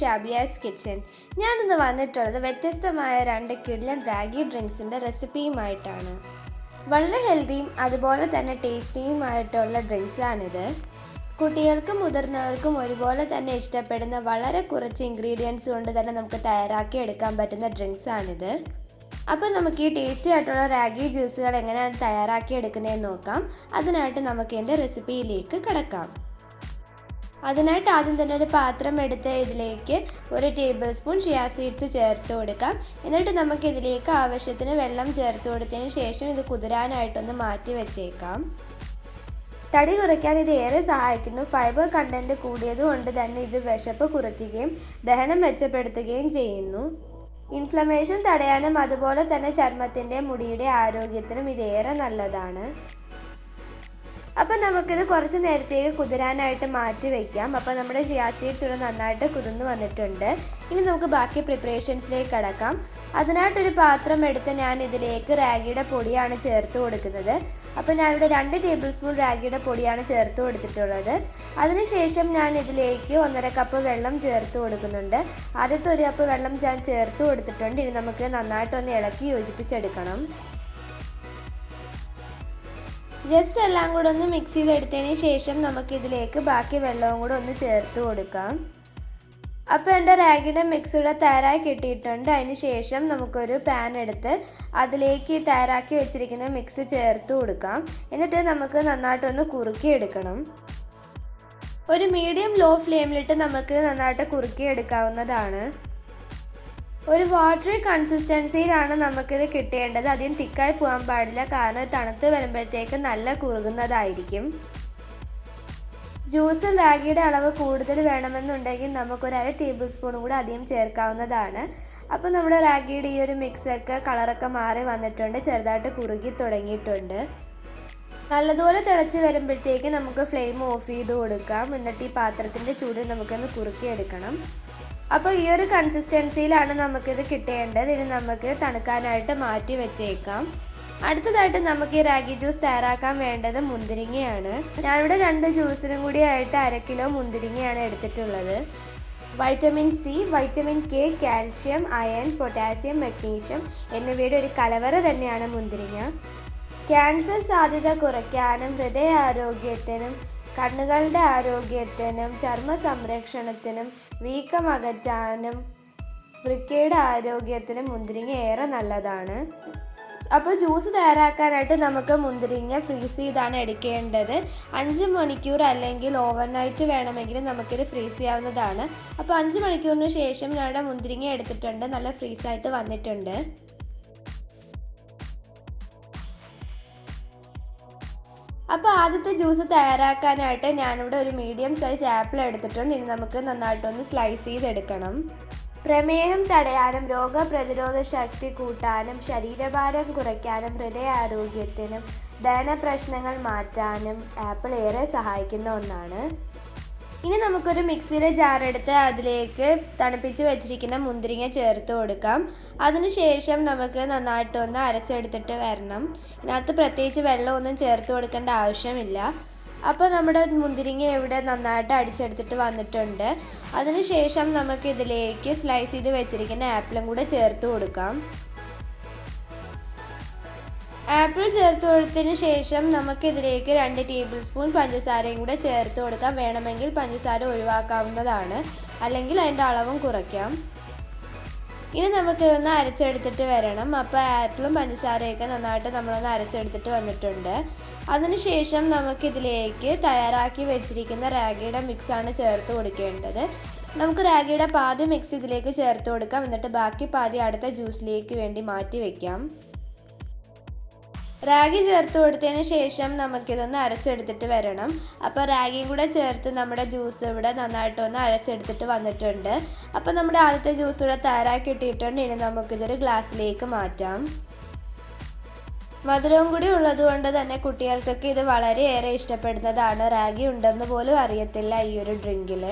Shabiya's kitchen. ഞാനിന്ന് വന്നിട്ടുള്ളത് വ്യത്യസ്തമായ രണ്ട് കിഡ്ലൻ റാഗി ഡ്രിങ്ക്സിന്റെ റെസിപ്പിയുമായിട്ടാണ്. വളരെ ഹെൽത്തിയും അതുപോലെ തന്നെ ടേസ്റ്റിയുമായിട്ടുള്ള ഡ്രിങ്ക്സാണിത്. കുട്ടികൾക്കും മുതിർന്നവർക്കും ഒരുപോലെ തന്നെ ഇഷ്ടപ്പെടുന്ന വളരെ കുറച്ച് ഇൻഗ്രീഡിയൻസ് കൊണ്ട് തന്നെ നമുക്ക് തയ്യാറാക്കി എടുക്കാൻ പറ്റുന്ന ഡ്രിങ്ക്സാണിത്. അപ്പോൾ നമുക്ക് ഈ ടേസ്റ്റി ആയിട്ടുള്ള റാഗി ജ്യൂസുകൾ എങ്ങനെയാണ് തയ്യാറാക്കി എടുക്കുന്നതെന്ന് നോക്കാം. അതിനായിട്ട് നമുക്ക് എന്റെ റെസിപ്പിയിലേക്ക് കിടക്കാം. അതിനായിട്ട് ആദ്യം തന്നെ ഒരു പാത്രം എടുത്ത് ഇതിലേക്ക് ഒരു ടേബിൾ സ്പൂൺ ചിയാ സീഡ്സ് ചേർത്ത് കൊടുക്കാം. എന്നിട്ട് നമുക്ക് ഇതിലേക്ക് ആവശ്യത്തിന് വെള്ളം ചേർത്ത് കൊടുത്തതിന് ശേഷം ഇത് കുതിരാനായിട്ടൊന്ന് മാറ്റി വെച്ചേക്കാം. തടി കുറയ്ക്കാൻ ഇത് ഏറെ സഹായിക്കുന്നു. ഫൈബർ കണ്ടന്റ് കൂടിയതുകൊണ്ട് തന്നെ ഇത് വിശപ്പ് കുറയ്ക്കുകയും ദഹനം മെച്ചപ്പെടുത്തുകയും ചെയ്യുന്നു. ഇൻഫ്ലമേഷൻ തടയാനും അതുപോലെ തന്നെ ചർമ്മത്തിന്റെ മുടിയുടെ ആരോഗ്യത്തിനും ഇത് ഏറെ നല്ലതാണ്. അപ്പം നമുക്കിത് കുറച്ച് നേരത്തേക്ക് കുതിരാനായിട്ട് മാറ്റി വയ്ക്കാം അപ്പോൾ നമ്മുടെ ചിയാ സീഡ്സ് ഇവിടെ നന്നായിട്ട് കുതിർന്ന് വന്നിട്ടുണ്ട്. ഇനി നമുക്ക് ബാക്കി പ്രിപ്പറേഷൻസിലേക്ക് കടക്കാം. അതിനായിട്ടൊരു പാത്രം എടുത്ത് ഞാൻ ഇതിലേക്ക് റാഗിയുടെ പൊടിയാണ് ചേർത്ത് കൊടുക്കുന്നത്. അപ്പോൾ ഞാനിവിടെ രണ്ട് ടേബിൾ സ്പൂൺ റാഗിയുടെ പൊടിയാണ് ചേർത്ത് കൊടുത്തിട്ടുള്ളത്. അതിനുശേഷം ഞാൻ ഇതിലേക്ക് ഒന്നര കപ്പ് വെള്ളം ചേർത്ത് കൊടുക്കുന്നുണ്ട്. ആദ്യത്തെ ഒരു കപ്പ് വെള്ളം ഞാൻ ചേർത്ത് കൊടുത്തിട്ടുണ്ട്. ഇനി നമുക്ക് നന്നായിട്ടൊന്ന് ഇളക്കി യോജിപ്പിച്ചെടുക്കണം. ജസ്റ്റ് എല്ലാം കൂടെ ഒന്ന് മിക്സ് ചെയ്തെടുത്തതിന് ശേഷം നമുക്കിതിലേക്ക് ബാക്കി വെള്ളവും കൂടെ ഒന്ന് ചേർത്ത് കൊടുക്കാം. അപ്പോൾ എന്റെ റാഗിയുടെ മിക്സ് ഇവിടെ തയ്യാറായി കിട്ടിയിട്ടുണ്ട്. അതിന് ശേഷം നമുക്കൊരു പാൻ എടുത്ത് അതിലേക്ക് തയ്യാറാക്കി വെച്ചിരിക്കുന്ന മിക്സ് ചേർത്ത് കൊടുക്കാം. എന്നിട്ട് നമുക്ക് നന്നായിട്ടൊന്ന് കുറുക്കിയെടുക്കണം. ഒരു മീഡിയം ലോ ഫ്ലെയിമിലിട്ട് നമുക്ക് നന്നായിട്ട് കുറുക്കിയെടുക്കാവുന്നതാണ്. ഒരു വാട്ടറി കൺസിസ്റ്റൻസിയിലാണ് നമുക്കിത് കിട്ടേണ്ടത്. അധികം തിക്കായി പോകാൻ പാടില്ല. കാരണം തണുത്ത് വരുമ്പോഴത്തേക്ക് നല്ല കുറുകുന്നതായിരിക്കും. ജ്യൂസ് റാഗിയുടെ അളവ് കൂടുതൽ വേണമെന്നുണ്ടെങ്കിൽ നമുക്കൊരു അര ടേബിൾ സ്പൂണും കൂടി അധികം ചേർക്കാവുന്നതാണ്. അപ്പോൾ നമ്മുടെ റാഗിയുടെ ഈ ഒരു മിക്സൊക്കെ കളറൊക്കെ മാറി വന്നിട്ടുണ്ട്. ചെറുതായിട്ട് കുറുകി തുടങ്ങിയിട്ടുണ്ട്. നല്ലതുപോലെ തിളച്ച് വരുമ്പോഴത്തേക്ക് നമുക്ക് ഫ്ലെയിം ഓഫ് ചെയ്ത് കൊടുക്കാം. എന്നിട്ട് ഈ പാത്രത്തിന്റെ ചൂട് നമുക്കൊന്ന് കുറുക്കിയെടുക്കണം. അപ്പോൾ ഈ ഒരു കൺസിസ്റ്റൻസിയിലാണ് നമുക്കിത് കിട്ടേണ്ടത്. ഇനി നമുക്ക് തണുക്കാനായിട്ട് മാറ്റി വെച്ചേക്കാം. അടുത്തതായിട്ട് നമുക്ക് ഈ റാഗി ജ്യൂസ് തയ്യാറാക്കാൻ വേണ്ടത് മുന്തിരിങ്ങയാണ്. ഞാനിവിടെ രണ്ട് ജ്യൂസിനും കൂടി ആയിട്ട് അര കിലോ മുന്തിരിങ്ങയാണ് എടുത്തിട്ടുള്ളത്. Vitamin C vitamin K calcium iron potassium magnesium എന്നിവയുടെ ഒരു കലവറ തന്നെയാണ് മുന്തിരിങ്ങ. ക്യാൻസർ സാധ്യത കുറയ്ക്കാനും ഹൃദയാരോഗ്യത്തിനും കണ്ണുകളുടെ ആരോഗ്യത്തിനും ചർമ്മ സംരക്ഷണത്തിനും വീക്കം അകറ്റാനും വൃക്കയുടെ ആരോഗ്യത്തിനും മുന്തിരിങ്ങ ഏറെ നല്ലതാണ്. അപ്പോൾ ജ്യൂസ് തയ്യാറാക്കാനായിട്ട് നമുക്ക് മുന്തിരിങ്ങ ഫ്രീസ് ചെയ്താണ് എടുക്കേണ്ടത്. അഞ്ച് മണിക്കൂർ അല്ലെങ്കിൽ ഓവർനൈറ്റ് വേണമെങ്കിൽ നമുക്കിത് ഫ്രീസ് ചെയ്യാവുന്നതാണ്. അപ്പോൾ അഞ്ച് മണിക്കൂറിന് ശേഷം ഞങ്ങളുടെ മുന്തിരിങ്ങ എടുത്തിട്ടുണ്ട്. നല്ല ഫ്രീസായിട്ട് വന്നിട്ടുണ്ട്. അപ്പോൾ ആദ്യത്തെ ജ്യൂസ് തയ്യാറാക്കാനായിട്ട് ഞാനിവിടെ ഒരു മീഡിയം സൈസ് ആപ്പിൾ എടുത്തിട്ടുണ്ട്. ഇനി നമുക്ക് നന്നായിട്ടൊന്ന് സ്ലൈസ് ചെയ്തെടുക്കണം. പ്രമേഹം തടയാനും രോഗപ്രതിരോധ ശക്തി കൂട്ടാനും ശരീരഭാരം കുറയ്ക്കാനും ഹൃദയാരോഗ്യത്തിനും ദഹന പ്രശ്നങ്ങൾ മാറ്റാനും ആപ്പിൾ ഏറെ സഹായിക്കുന്ന ഒന്നാണ്. ഇനി നമുക്കൊരു മിക്സിയുടെ ജാറെടുത്ത് അതിലേക്ക് തണുപ്പിച്ച് വെച്ചിരിക്കുന്ന മുന്തിരിങ്ങ ചേർത്ത് കൊടുക്കാം. അതിനുശേഷം നമുക്ക് നന്നായിട്ടൊന്ന് അരച്ചെടുത്തിട്ട് വരണം. ഇതിനകത്ത് പ്രത്യേകിച്ച് വെള്ളമൊന്നും ചേർത്ത് കൊടുക്കേണ്ട ആവശ്യമില്ല. അപ്പോൾ നമ്മുടെ മുന്തിരിങ്ങ ഇവിടെ നന്നായിട്ട് അടിച്ചെടുത്തിട്ട് വന്നിട്ടുണ്ട്. അതിനുശേഷം നമുക്ക് ഇതിലേക്ക് സ്ലൈസ് ചെയ്ത് വെച്ചിരിക്കുന്ന ആപ്പിളും കൂടെ ചേർത്ത് കൊടുക്കാം. ആപ്പിൾ ചേർത്ത് കൊടുത്തതിന് ശേഷം നമുക്കിതിലേക്ക് രണ്ട് ടേബിൾ സ്പൂൺ പഞ്ചസാരയും കൂടെ ചേർത്ത് കൊടുക്കാം. വേണമെങ്കിൽ പഞ്ചസാര ഒഴിവാക്കാവുന്നതാണ്. അല്ലെങ്കിൽ അതിന്റെ അളവും കുറയ്ക്കാം. ഇനി നമുക്ക് ഒന്ന് അരച്ചെടുത്തിട്ട് വരണം. അപ്പോൾ ആപ്പിളും പഞ്ചസാരയൊക്കെ നന്നായിട്ട് നമ്മളൊന്ന് അരച്ചെടുത്തിട്ട് വന്നിട്ടുണ്ട്. അതിനുശേഷം നമുക്കിതിലേക്ക് തയ്യാറാക്കി വെച്ചിരിക്കുന്ന റാഗിയുടെ മിക്സാണ് ചേർത്ത് കൊടുക്കേണ്ടത്. നമുക്ക് റാഗിയുടെ പാതി മിക്സ് ഇതിലേക്ക് ചേർത്ത് കൊടുക്കാം. എന്നിട്ട് ബാക്കി പാതി അടുത്ത ജ്യൂസിലേക്ക് വേണ്ടി മാറ്റി വയ്ക്കാം റാഗി ചേർത്ത് കൊടുത്തതിന് ശേഷം നമുക്കിതൊന്ന് അരച്ചെടുത്തിട്ട് വരണം. അപ്പോൾ റാഗിയും കൂടെ ചേർത്ത് നമ്മുടെ ജ്യൂസ് ഇവിടെ നന്നായിട്ടൊന്ന് അരച്ചെടുത്തിട്ട് വന്നിട്ടുണ്ട്. അപ്പോൾ നമ്മുടെ ആദ്യത്തെ ജ്യൂസ് ഇവിടെ തയ്യാറാക്കി ഇട്ടിട്ടുണ്ട് ഇനി നമുക്കിതൊരു ഗ്ലാസ്സിലേക്ക് മാറ്റാം. മധുരവും കൂടി ഉള്ളതുകൊണ്ട് തന്നെ കുട്ടികൾക്കൊക്കെ ഇത് വളരെയേറെ ഇഷ്ടപ്പെടുന്നതാണ്. റാഗി ഉണ്ടെന്ന് പോലും അറിയത്തില്ല ഈ ഒരു ഡ്രിങ്കിൽ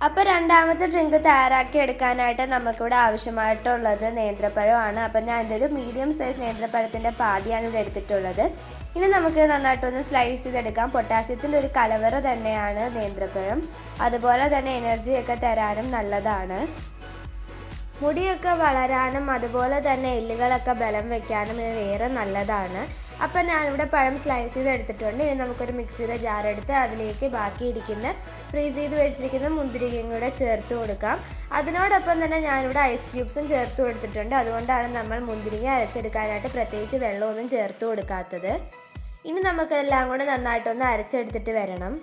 അപ്പോൾ രണ്ടാമത്തെ ഡ്രിങ്ക് തയ്യാറാക്കി എടുക്കാനായിട്ട് നമുക്കിവിടെ ആവശ്യമായിട്ടുള്ളത് നേന്ത്രപ്പഴമാണ്. അപ്പം ഞാൻ ഒരു മീഡിയം സൈസ് നേന്ത്രപ്പഴത്തിന്റെ പാതിയാണ് ഇവിടെ എടുത്തിട്ടുള്ളത്. ഇനി നമുക്ക് നന്നായിട്ടൊന്ന് സ്ലൈസ് ചെയ്തെടുക്കാം. പൊട്ടാസ്യത്തിന്റെ ഒരു കലവറ തന്നെയാണ് നേന്ത്രപ്പഴം. അതുപോലെ തന്നെ എനർജിയൊക്കെ തരാനും നല്ലതാണ്. മുടിയൊക്കെ വളരാനും അതുപോലെ തന്നെ എല്ലുകളൊക്കെ ബലം വെക്കാനും ഇത് ഏറെ നല്ലതാണ്. അപ്പം ഞാനിവിടെ പഴം സ്ലൈസ് ചെയ്ത് എടുത്തിട്ടുണ്ട്. ഇനി നമുക്കൊരു മിക്സിയുടെ ജാർ എടുത്ത് അതിലേക്ക് ബാക്കിയിരിക്കുന്ന ഫ്രീസ് ചെയ്ത് വെച്ചിരിക്കുന്ന മുന്തിരികയും കൂടെ ചേർത്ത് കൊടുക്കാം. അതിനോടൊപ്പം തന്നെ ഞാനിവിടെ ഐസ് ക്യൂബ്സും ചേർത്ത് കൊടുത്തിട്ടുണ്ട്. അതുകൊണ്ടാണ് നമ്മൾ മുന്തിരിങ്ങ അരച്ചെടുക്കാനായിട്ട് പ്രത്യേകിച്ച് വെള്ളമൊന്നും ചേർത്ത് കൊടുക്കാത്തത്. ഇനി നമുക്കെല്ലാം കൂടെ നന്നായിട്ടൊന്ന് അരച്ചെടുത്തിട്ട് വരണം.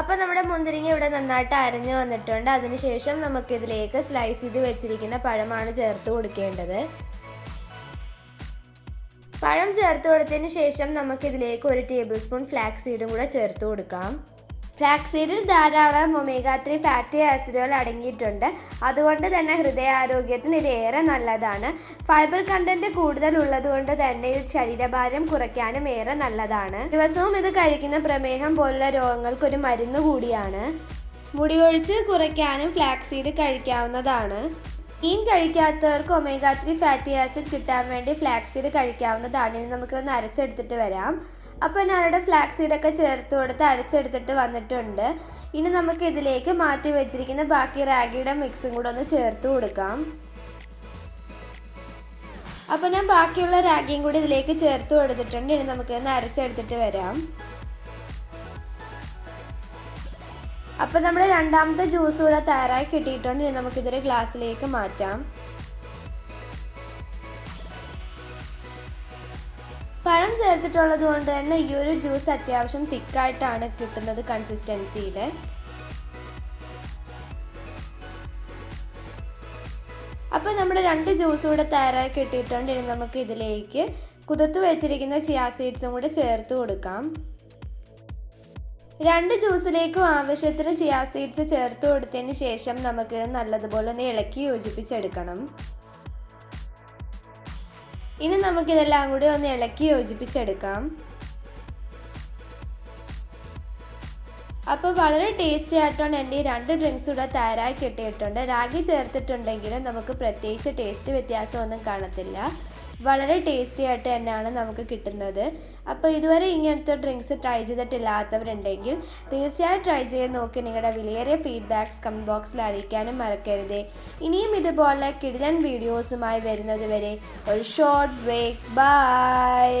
അപ്പോൾ നമ്മുടെ മുന്തിരിങ്ങ ഇവിടെ നന്നായിട്ട് അരഞ്ഞു വന്നിട്ടുണ്ട്. അതിനുശേഷം നമുക്കിതിലേക്ക് സ്ലൈസ് ചെയ്ത് വെച്ചിരിക്കുന്ന പഴമാണ് ചേർത്ത് കൊടുക്കേണ്ടത്. പഴം ചേർത്ത് കൊടുത്തതിന് ശേഷം നമുക്കിതിലേക്ക് ഒരു ടേബിൾ സ്പൂൺ ഫ്ലാക്സ് സീഡും കൂടെ ചേർത്ത് കൊടുക്കാം. ഫ്ലാക്സ് സീഡിൽ ധാരാളം ഒമേഗ ത്രീ ഫാറ്റി ആസിഡുകൾ അടങ്ങിയിട്ടുണ്ട്. അതുകൊണ്ട് തന്നെ ഹൃദയാരോഗ്യത്തിന് ഇത് ഏറെ നല്ലതാണ്. ഫൈബർ കണ്ടന്റ് കൂടുതൽ ഉള്ളതുകൊണ്ട് തന്നെ ഇത് ശരീരഭാരം കുറയ്ക്കാനും ഏറെ നല്ലതാണ്. ദിവസവും ഇത് കഴിക്കുന്ന പ്രമേഹം പോലുള്ള രോഗങ്ങൾക്ക് ഒരു മരുന്ന് കൂടിയാണ്. മുടികൊഴിച്ച് കുറയ്ക്കാനും ഫ്ലാക്സ് സീഡ് കഴിക്കാവുന്നതാണ്. മീൻ കഴിക്കാത്തവർക്ക് ഒമേഗ ത്രീ ഫാറ്റി ആസിഡ് കിട്ടാൻ വേണ്ടി ഫ്ലാക്സ് സീഡ് കഴിക്കാവുന്നതാണ്. ഇനി നമുക്ക് ഒന്ന് അരച്ചെടുത്തിട്ട് വരാം. അപ്പോൾ ഞാനിവിടെ ഫ്ലാക്സ് സീഡൊക്കെ ചേർത്ത് കൊടുത്ത് അരച്ചെടുത്തിട്ട് വന്നിട്ടുണ്ട്. ഇനി നമുക്ക് ഇതിലേക്ക് മാറ്റി വെച്ചിരിക്കുന്ന ബാക്കി റാഗിയുടെ മിക്സും കൂടെ ഒന്ന് ചേർത്ത് കൊടുക്കാം. അപ്പോൾ ഞാൻ ബാക്കിയുള്ള റാഗിയും കൂടി ഇതിലേക്ക് ചേർത്ത് കൊടുത്തിട്ടുണ്ട്. ഇനി നമുക്ക് ഒന്ന് അരച്ചെടുത്തിട്ട് വരാം. അപ്പോൾ നമ്മുടെ രണ്ടാമത്തെ ജ്യൂസ് കൂടെ തയ്യാറായി കിട്ടിയിട്ടുണ്ട്. നമുക്കിതൊരു ഗ്ലാസ്സിലേക്ക് മാറ്റാം. പഴം ചേർത്തിട്ടുള്ളത് കൊണ്ട് തന്നെ ഈ ഒരു ജ്യൂസ് അത്യാവശ്യം തിക്കായിട്ടാണ് കിട്ടുന്നത് കൺസിസ്റ്റൻസിയിൽ അപ്പോൾ നമ്മുടെ രണ്ട് ജ്യൂസ് കൂടെ തയ്യാറായി കിട്ടിയിട്ടുണ്ട്. ഇനി നമുക്ക് ഇതിലേക്ക് കുതിർത്ത് വെച്ചിരിക്കുന്ന ചിയാ സീഡ്സും കൂടെ ചേർത്ത് കൊടുക്കാം. രണ്ട് ജ്യൂസിലേക്കും ആവശ്യത്തിന് ചിയാ സീഡ്സ് ചേർത്ത് കൊടുത്തതിന് ശേഷം നമുക്ക് നല്ലതുപോലെ ഒന്ന് ഇളക്കി യോജിപ്പിച്ചെടുക്കണം. ഇനി നമുക്കിതെല്ലാം കൂടി ഒന്ന് ഇളക്കി യോജിപ്പിച്ചെടുക്കാം. അപ്പോൾ വളരെ ടേസ്റ്റി ആയിട്ടാണ് എന്റെ ഈ രണ്ട് ഡ്രിങ്ക്സ് ഇവിടെ തയ്യാറായി കിട്ടിയിട്ടുണ്ട്. റാഗി ചേർത്തിട്ടുണ്ടെങ്കിലും നമുക്ക് പ്രത്യേകിച്ച് ടേസ്റ്റ് വ്യത്യാസമൊന്നും കാണത്തില്ല. വളരെ ടേസ്റ്റി ആയിട്ട് തന്നെയാണ് നമുക്ക് കിട്ടുന്നത്. അപ്പോൾ ഇതുവരെ ഇങ്ങനത്തെ ഡ്രിങ്ക്സ് ട്രൈ ചെയ്തിട്ടില്ലാത്തവരുണ്ടെങ്കിൽ തീർച്ചയായും ട്രൈ ചെയ്ത് നോക്കി നിങ്ങളുടെ വിലയേറിയ ഫീഡ്ബാക്സ് കമന്റ് ബോക്സിൽ അറിയിക്കാനും മറക്കരുത്. ഇനിയും ഇതുപോലെ കിടിലൻ വീഡിയോസുമായി വരുന്നത് വരെ ഒരു ഷോർട്ട് ബ്രേക്ക് ബൈ